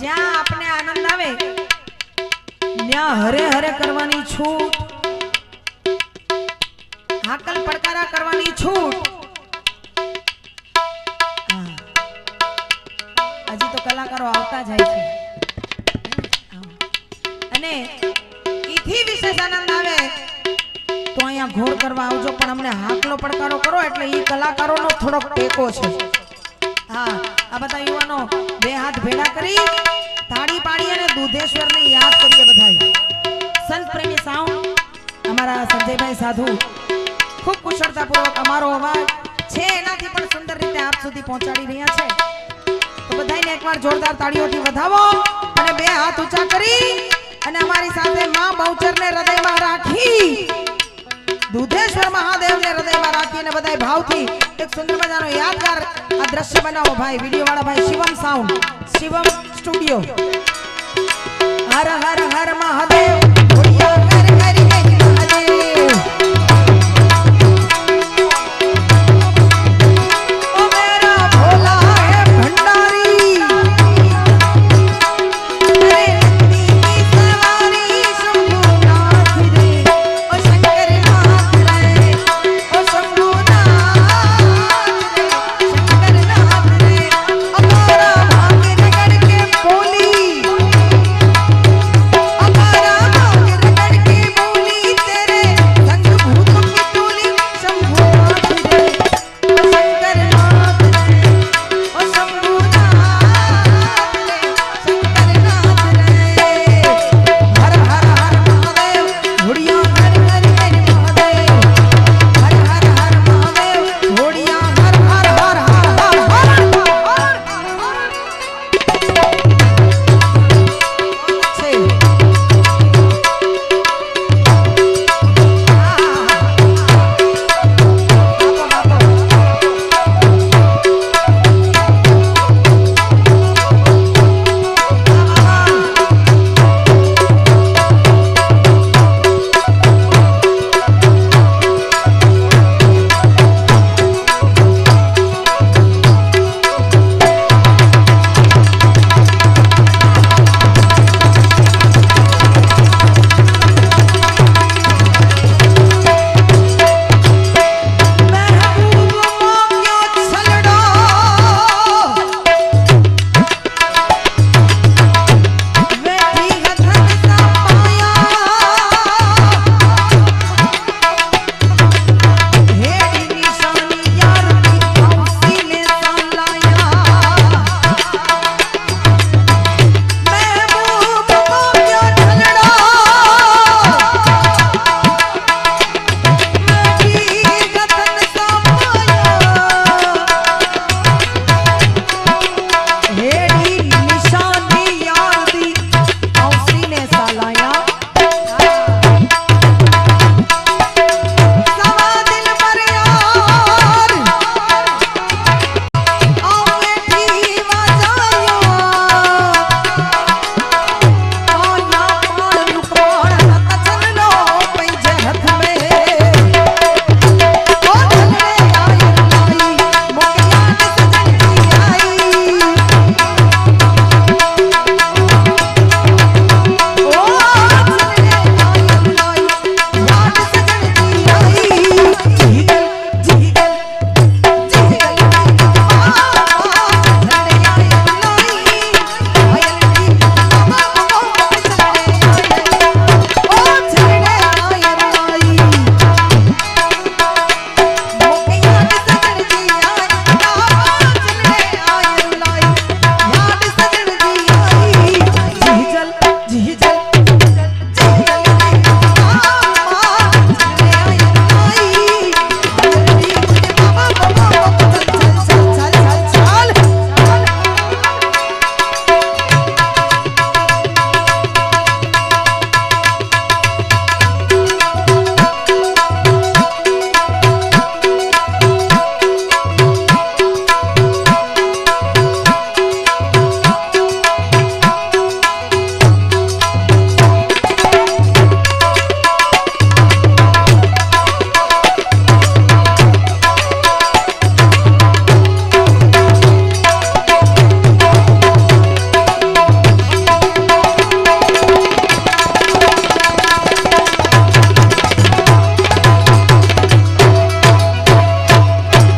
જ્યાં આપણે આનંદ આવે, ત્યાં હરે હરે કરવાની છૂટ. હાકલ પડકારા કરવાની છૂટ. હજી તો કલાકારો આવતા જાય છે. અને ઈથી વિશેષ આનંદ આવે, તો અહીંયા ઘોડ કરવા આવજો, પણ અમને હાકલો પડકારો કરો એટલે એ કલાકારોનો થોડોક ટેકો છે. હા, આ બધા યુવાનો બે હાથ ભેગા કરી તાળી પાડી અને દૂધેશ્વરને યાદ કરીએ બધાય સંત પ્રેમી સાઉન્ડ, અમારા સંજયભાઈ સાધુ, ખૂબ કુશળતાપૂર્વક અમારો અવાજ છે, એનાથી પણ સુંદર રીતે આપ સુધી પહોંચાડી રહ્યા છે. તો બધાને એકવાર જોરદાર તાળીઓથી વધાવો અને બે હાથ ઊંચા કરી અને અમારી સાથે માં બહુચરને હૃદયમાં રાખી દુધેશ્વર મહાદેવને હૃદયમાં રાખીને બધાય ભાવથી એક સુંદર મજાનો યાદગાર આ દ્રશ્ય બનાવો ભાઈ. વીડિયો વાળા ભાઈ શિવમ સાઉન્ડ શિવમ સ્ટુડિયો હર હર હર મહાદેવ